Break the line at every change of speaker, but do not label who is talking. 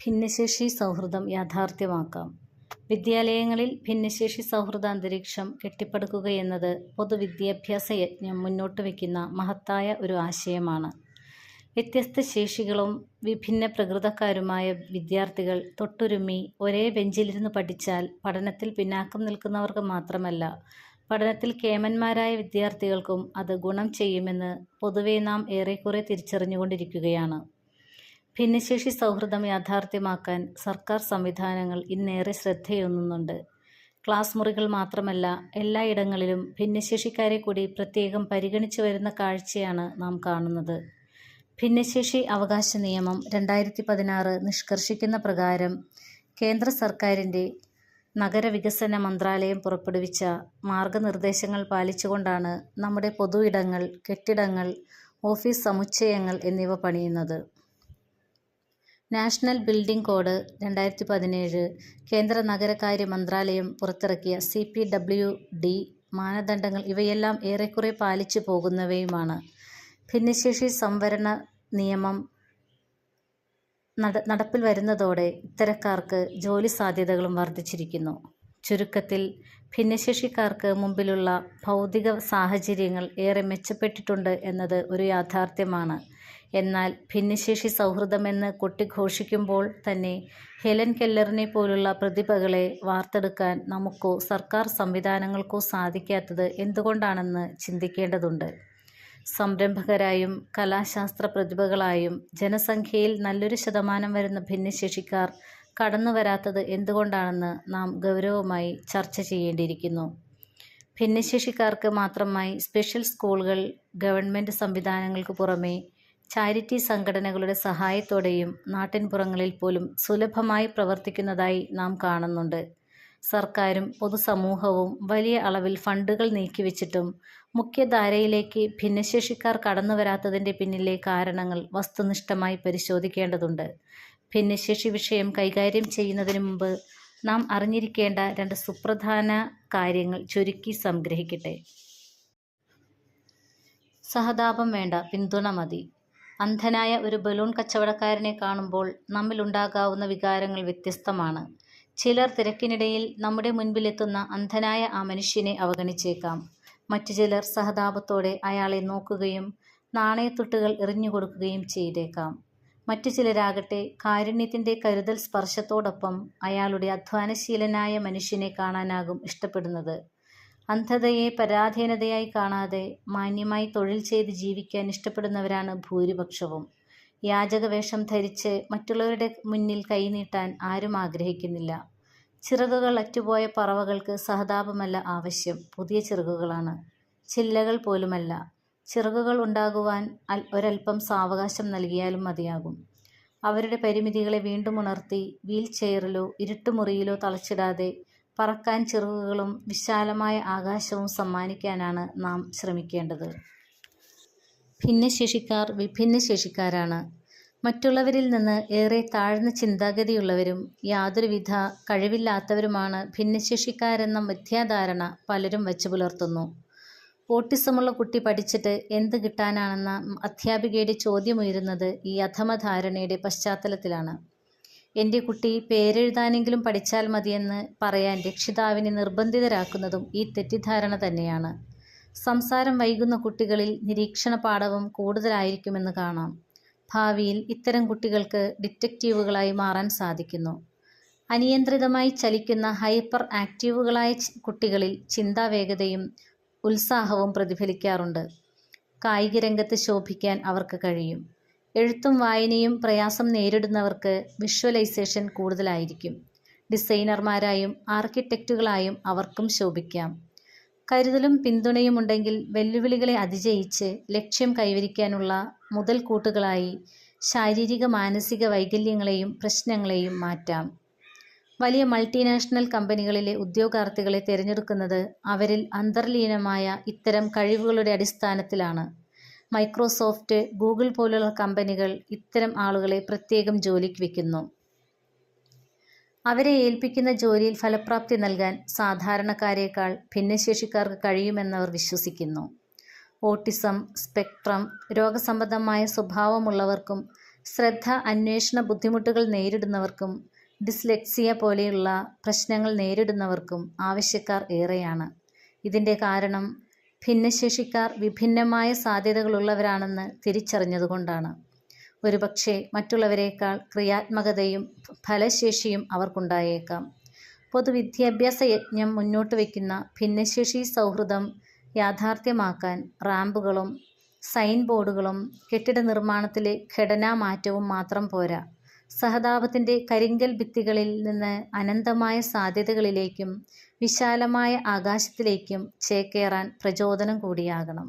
ഭിന്നശേഷി സൗഹൃദം യാഥാർത്ഥ്യമാക്കാം വിദ്യാലയങ്ങളിൽ ഭിന്നശേഷി സൗഹൃദ അന്തരീക്ഷം കെട്ടിപ്പടുക്കുകയെന്നത് പൊതുവിദ്യാഭ്യാസ യജ്ഞം മുന്നോട്ട് വയ്ക്കുന്ന മഹത്തായ ഒരു ആശയമാണ്. വ്യത്യസ്ത ശേഷികളും വിഭിന്ന പ്രകൃതക്കാരുമായ വിദ്യാർത്ഥികൾ തൊട്ടുരുമ്മി ഒരേ ബെഞ്ചിലിരുന്ന് പഠിച്ചാൽ പഠനത്തിൽ പിന്നാക്കം നിൽക്കുന്നവർക്ക് മാത്രമല്ല പഠനത്തിൽ കേമന്മാരായ വിദ്യാർത്ഥികൾക്കും അത് ഗുണം ചെയ്യുമെന്ന് പൊതുവെ നാം ഏറെക്കുറെ തിരിച്ചറിഞ്ഞുകൊണ്ടിരിക്കുകയാണ്. ഭിന്നശേഷി സൗഹൃദം യാഥാർത്ഥ്യമാക്കാൻ സർക്കാർ സംവിധാനങ്ങൾ ഇന്നേറെ ശ്രദ്ധയൊന്നുന്നുണ്ട് ക്ലാസ് മുറികൾ മാത്രമല്ല എല്ലായിടങ്ങളിലും ഭിന്നശേഷിക്കാരെ കൂടി പ്രത്യേകം പരിഗണിച്ചു വരുന്ന കാഴ്ചയാണ് നാം കാണുന്നത്. ഭിന്നശേഷി അവകാശ നിയമം രണ്ടായിരത്തി പതിനാറ് നിഷ്കർഷിക്കുന്ന പ്രകാരം കേന്ദ്ര സർക്കാരിന്റെ നഗരവികസന മന്ത്രാലയം പുറപ്പെടുവിച്ച മാർഗനിർദ്ദേശങ്ങൾ പാലിച്ചുകൊണ്ടാണ് നമ്മുടെ പൊതു ഇടങ്ങൾ, കെട്ടിടങ്ങൾ, ഓഫീസ് സമുച്ചയങ്ങൾ എന്നിവ പണിയുന്നത്. നാഷണൽ ബിൽഡിംഗ് കോഡ് രണ്ടായിരത്തി പതിനേഴ്, കേന്ദ്ര നഗരകാര്യ മന്ത്രാലയം പുറത്തിറക്കിയ സി. പി. ഡബ്ല്യു. ഡി മാനദണ്ഡങ്ങൾ ഇവയെല്ലാം ഏറെക്കുറെ പാലിച്ചു പോകുന്നവയുമാണ്. ഭിന്നശേഷി സംവരണ നിയമം നടപ്പിൽ വരുന്നതോടെ ഇത്തരക്കാർക്ക് ജോലി സാധ്യതകളും വർധിച്ചിരിക്കുന്നു. ചുരുക്കത്തിൽ ഭിന്നശേഷിക്കാർക്ക് മുമ്പിലുള്ള ഭൗതിക സാഹചര്യങ്ങൾ ഏറെ മെച്ചപ്പെട്ടിട്ടുണ്ട് എന്നത് ഒരു യാഥാർത്ഥ്യമാണ്. എന്നാൽ ഭിന്നശേഷി സൗഹൃദമെന്ന് കൊട്ടിഘോഷിക്കുമ്പോൾ തന്നെ ഹെലൻ കെല്ലറിനെ പോലുള്ള പ്രതിഭകളെ വാർത്തെടുക്കാൻ നമുക്കോ സർക്കാർ സംവിധാനങ്ങൾക്കോ സാധിക്കാത്തത് എന്തുകൊണ്ടാണെന്ന് ചിന്തിക്കേണ്ടതുണ്ട്. സംരംഭകരായും കലാശാസ്ത്ര പ്രതിഭകളായും ജനസംഖ്യയിൽ നല്ലൊരു ശതമാനം വരുന്ന ഭിന്നശേഷിക്കാർ കടന്നുവരാത്തത് എന്തുകൊണ്ടാണെന്ന് നാം ഗൗരവമായി ചർച്ച ചെയ്യേണ്ടിയിരിക്കുന്നു. ഭിന്നശേഷിക്കാർക്ക് മാത്രമായി സ്പെഷ്യൽ സ്കൂളുകൾ ഗവൺമെന്റ് സംവിധാനങ്ങൾക്ക് പുറമേ ചാരിറ്റി സംഘടനകളുടെ സഹായത്തോടെയും നാട്ടിൻപുറങ്ങളിൽ പോലും സുലഭമായി പ്രവർത്തിക്കുന്നതായി നാം കാണുന്നുണ്ട്. സർക്കാരും പൊതുസമൂഹവും വലിയ അളവിൽ ഫണ്ടുകൾ നീക്കിവെച്ചിട്ടും മുഖ്യധാരയിലേക്ക് ഭിന്നശേഷിക്കാർ കടന്നു വരാത്തതിന്റെ പിന്നിലെ കാരണങ്ങൾ വസ്തുനിഷ്ഠമായി പരിശോധിക്കേണ്ടതുണ്ട്. ഭിന്നശേഷി വിഷയം കൈകാര്യം ചെയ്യുന്നതിന് മുമ്പ് നാം അറിഞ്ഞിരിക്കേണ്ട രണ്ട് സുപ്രധാന കാര്യങ്ങൾ ചുരുക്കി സംഗ്രഹിക്കട്ടെ. സഹതാപം വേണ്ട, പിന്തുണ മതി. അന്ധനായ ഒരു ബലൂൺ കച്ചവടക്കാരനെ കാണുമ്പോൾ നമ്മിലുണ്ടാകാവുന്ന വികാരങ്ങൾ വ്യത്യസ്തമാണ്. ചിലർ തിരക്കിനിടയിൽ നമ്മുടെ മുൻപിലെത്തുന്ന അന്ധനായ ആ മനുഷ്യനെ അവഗണിച്ചേക്കാം. മറ്റു ചിലർ സഹതാപത്തോടെ അയാളെ നോക്കുകയും നാണയത്തുട്ടുകൾ എറിഞ്ഞുകൊടുക്കുകയും ചെയ്തേക്കാം. മറ്റു ചിലരാകട്ടെ കാരുണ്യത്തിന്റെ കരുതൽ സ്പർശത്തോടൊപ്പം അയാളുടെ അധ്വാനശീലനായ മനുഷ്യനെ കാണാനാകും ഇഷ്ടപ്പെടുന്നത്. അന്ധതയെ പരാധീനതയായി കാണാതെ മാന്യമായി തൊഴിൽ ചെയ്ത് ജീവിക്കാൻ ഇഷ്ടപ്പെടുന്നവരാണ് ഭൂരിപക്ഷവും. യാചകവേഷം ധരിച്ച് മറ്റുള്ളവരുടെ മുന്നിൽ കൈനീട്ടാൻ ആരും ആഗ്രഹിക്കുന്നില്ല. ചിറകുകൾ അറ്റുപോയ പറവകൾക്ക് സഹതാപമല്ല ആവശ്യം, പുതിയ ചിറകുകളാണ്. ചില്ലകൾ പോലുമല്ല. ചിറകുകൾ ഉണ്ടാകുവാൻ ഒരൽപ്പം സാവകാശം നൽകിയാലും മതിയാകും. അവരുടെ പരിമിതികളെ വീണ്ടും ഉണർത്തി വീൽ ചെയറിലോ ഇരുട്ടുമുറിയിലോ തളച്ചിടാതെ പറക്കാൻ ചിറകുകളും വിശാലമായ ആകാശവും സമ്മാനിക്കാനാണ് നാം ശ്രമിക്കേണ്ടത്. ഭിന്നശേഷിക്കാർ വിഭിന്നശേഷിക്കാരാണ്. മറ്റുള്ളവരിൽ നിന്ന് ഏറെ താഴ്ന്ന ചിന്താഗതിയുള്ളവരും യാതൊരുവിധ കഴിവില്ലാത്തവരുമാണ് ഭിന്നശേഷിക്കാരെന്ന മിഥ്യാധാരണ പലരും വച്ചുപുലർത്തുന്നു. ഓട്ടിസമുള്ള കുട്ടി പഠിച്ചിട്ട് എന്ത് കിട്ടാനാണെന്ന അധ്യാപികയുടെ ചോദ്യമുയരുന്നത് ഈ അധമധാരണയുടെ പശ്ചാത്തലത്തിലാണ്. എന്റെ കുട്ടി പേരെഴുതാനെങ്കിലും പഠിച്ചാൽ മതിയെന്ന് പറയാൻ രക്ഷിതാവിനെ നിർബന്ധിതരാക്കുന്നതും ഈ തെറ്റിദ്ധാരണ തന്നെയാണ്. സംസാരം വൈകുന്ന കുട്ടികളിൽ നിരീക്ഷണ പാഠവും കൂടുതലായിരിക്കുമെന്ന് കാണാം. ഭാവിയിൽ ഇത്തരം കുട്ടികൾക്ക് ഡിറ്റക്റ്റീവുകളായി മാറാൻ സാധിക്കുന്നു. അനിയന്ത്രിതമായി ചലിക്കുന്ന ഹൈപ്പർ ആക്റ്റീവുകളായ കുട്ടികളിൽ ചിന്താവേഗതയും ഉത്സാഹവും പ്രതിഫലിക്കാറുണ്ട്. കായിക രംഗത്ത് ശോഭിക്കാൻ അവർക്ക് കഴിയും. എഴുത്തും വായനയും പ്രയാസം നേരിടുന്നവർക്ക് വിഷ്വലൈസേഷൻ കൂടുതലായിരിക്കും. ഡിസൈനർമാരായും ആർക്കിടെക്റ്റുകളായും അവർക്കും ശോഭിക്കാം. കരുതലും പിന്തുണയും ഉണ്ടെങ്കിൽ വെല്ലുവിളികളെ അതിജയിച്ച് ലക്ഷ്യം കൈവരിക്കാനുള്ള മുതൽക്കൂട്ടുകളായി ശാരീരിക മാനസിക വൈകല്യങ്ങളെയും പ്രശ്നങ്ങളെയും മാറ്റാം. വലിയ മൾട്ടിനാഷണൽ കമ്പനികളിലെ ഉദ്യോഗാർത്ഥികളെ തിരഞ്ഞെടുക്കുന്നത് അവരിൽ അന്തർലീനമായ ഇത്തരം കഴിവുകളുടെ അടിസ്ഥാനത്തിലാണ്. മൈക്രോസോഫ്റ്റ്, ഗൂഗിൾ പോലുള്ള കമ്പനികൾ ഇത്തരം ആളുകളെ പ്രത്യേകം ജോലിക്ക് വയ്ക്കുന്നു. അവരെ ഏൽപ്പിക്കുന്ന ജോലിയിൽ ഫലപ്രാപ്തി നൽകാൻ സാധാരണക്കാരേക്കാൾ ഭിന്നശേഷിക്കാർക്ക് കഴിയുമെന്നവർ വിശ്വസിക്കുന്നു. ഓട്ടിസം, സ്പെക്ട്രം രോഗസംബന്ധമായ സ്വഭാവമുള്ളവർക്കും ശ്രദ്ധ അന്വേഷണ ബുദ്ധിമുട്ടുകൾ നേരിടുന്നവർക്കും ഡിസ്ലെക്സിയ പോലെയുള്ള പ്രശ്നങ്ങൾ നേരിടുന്നവർക്കും ആവശ്യക്കാർ ഏറെയാണ്. ഇതിന്റെ കാരണം ഭിന്നശേഷിക്കാർ വിഭിന്നമായ സാധ്യതകളുള്ളവരാണെന്ന് തിരിച്ചറിഞ്ഞതുകൊണ്ടാണ്. ഒരുപക്ഷെ മറ്റുള്ളവരെക്കാൾ ക്രിയാത്മകതയും ഫലശേഷിയും അവർക്കുണ്ടായേക്കാം. പൊതുവിദ്യാഭ്യാസ യജ്ഞം മുന്നോട്ട് വയ്ക്കുന്ന ഭിന്നശേഷി സൗഹൃദം യാഥാർത്ഥ്യമാക്കാൻ റാമ്പുകളും സൈൻ ബോർഡുകളും കെട്ടിട നിർമ്മാണത്തിലെ ഘടനാ മാറ്റവും മാത്രം പോരാ. സഹതാപത്തിന്റെ കരിങ്കൽ ഭിത്തികളിൽ നിന്ന് അനന്തമായ സാധ്യതകളിലേക്കും വിശാലമായ ആകാശത്തിലേക്കും ചേക്കേറാൻ പ്രചോദനം കൂടിയാകണം.